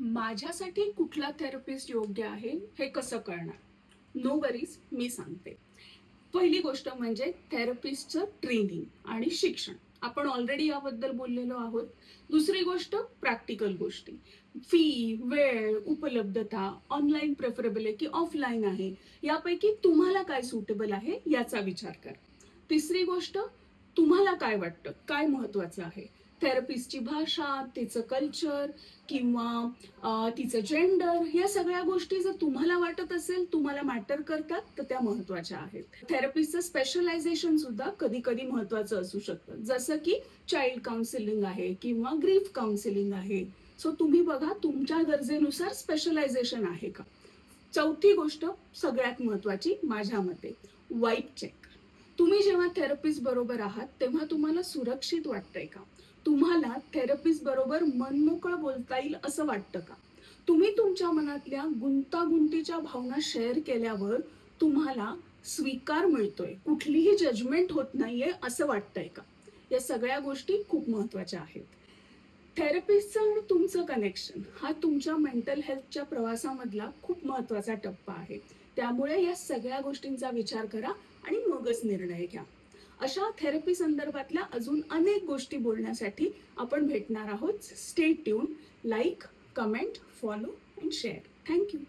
माझ्यासाठी कुठला थेरपिस्ट योग्य आहे हे कसं कळणार? नो वरीज मी सांगते. पहिली गोष्ट म्हणजे थेरपिस्टचं ट्रेनिंग आणि शिक्षण. आपण ऑलरेडी याबद्दल बोललेलो आहोत. दुसरी गोष्ट प्रॅक्टिकल गोष्टी. फी वेळ उपलब्धता ऑनलाईन प्रेफरेबल आहे की ऑफलाईन आहे यापैकी तुम्हाला काय सुटेबल आहे याचा विचार करा. तिसरी गोष्ट तुम्हाला काय वाटतं? काय महत्वाचं आहे? थेरपिस्टची भाषा तिचं कल्चर किंवा तिचं जेंडर या सगळ्या गोष्टी जर तुम्हाला वाटत असेल तुम्हाला मॅटर करतात तर त्या महत्त्वाच्या आहेत. थेरपिस्टचं स्पेशलायझेशन सुद्धा कधी कधी महत्वाचं असू शकतं. जसं की चाइल्ड काउन्सिलिंग आहे किंवा ग्रीफ काउन्सिलिंग आहे. सो तुम्ही बघा तुमच्या गरजेनुसार स्पेशलायझेशन आहे का? चौथी गोष्ट सगळ्यात महत्वाची माझ्या मते वाईट चेक. तुम्ही जेव्हा थेरपिस्ट बरोबर आहात तेव्हा तुम्हाला सुरक्षित वाटतंय का? तुम्हाला थेरपिस्ट बरोबर मनमोकळं बोलता येईल असं वाटतं का? तुम्ही तुमच्या मनातल्या गुंतागुंतीच्या भावना शेअर केल्यावर तुम्हाला स्वीकार मिळतोय. कुठलीही जजमेंट होत नाहीये असं वाटतंय का? या सगळ्या गोष्टी खूप महत्त्वाच्या आहेत. थेरपिस्टचं आणि तुमचं कनेक्शन हा तुमच्या मेंटल हेल्थच्या प्रवासामधला खूप महत्त्वाचा टप्पा आहे. त्यामुळे या सगळ्या गोष्टींचा विचार करा आणि बोगस निर्णय घ्या. अशा थेरपी संदर्भातल्या अजून अनेक गोष्टी बोलण्यासाठी आपण भेटणार आहोत. Stay tune like comment follow and share thank you